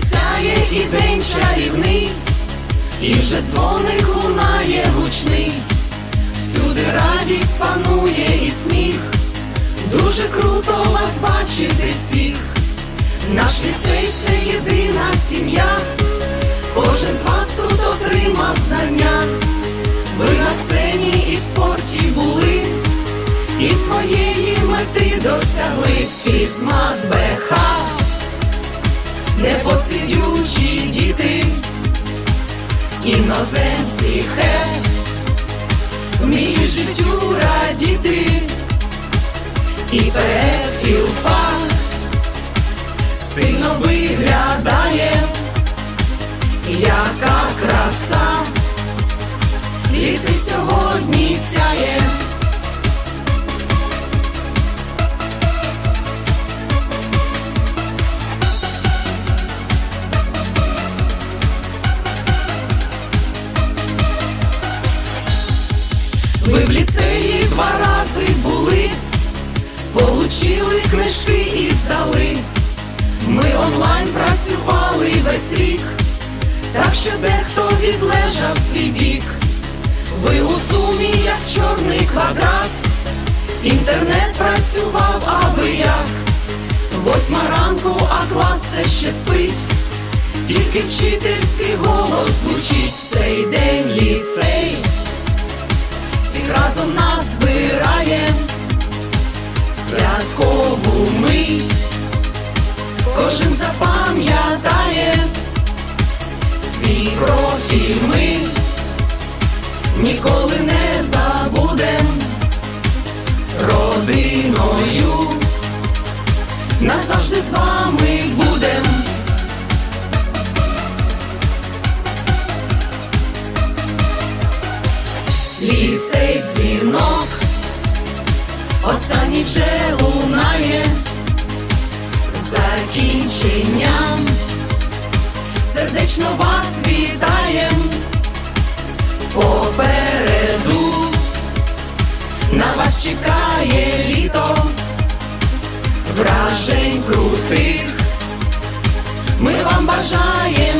сяє і день чарівний, і вже дзвоник лунає гучний, всюди радість панує і сміх, дуже круто вас бачити всіх, наш ліцей це єдина сім'я, кожен з вас тут отримав знання, ви на сцені і в спорті були, і своєї мети досягли. Фізмат БХ. Не іноземці хе, вміють життю радіти, і філфак сильно виглядає, яка краса, В ліцеї два рази були, получили книжки і здали. Ми онлайн працювали весь рік, так що дехто відлежав свій бік. Ви у сумі, як чорний квадрат, інтернет працював, а ви як. Восьма ранку, а клас все ще спить, тільки вчительський голос звучить цей день ліцей разом нас збирає. Святкову мить, кожен запам'ятає. Свій профіль ми ніколи не забудем. Родиною, назавжди з вами будем. дзвінок, останній вже лунає. Закінченням, сердечно вас вітаєм. Попереду, на вас чекає літо, вражень крутих, ми вам бажаєм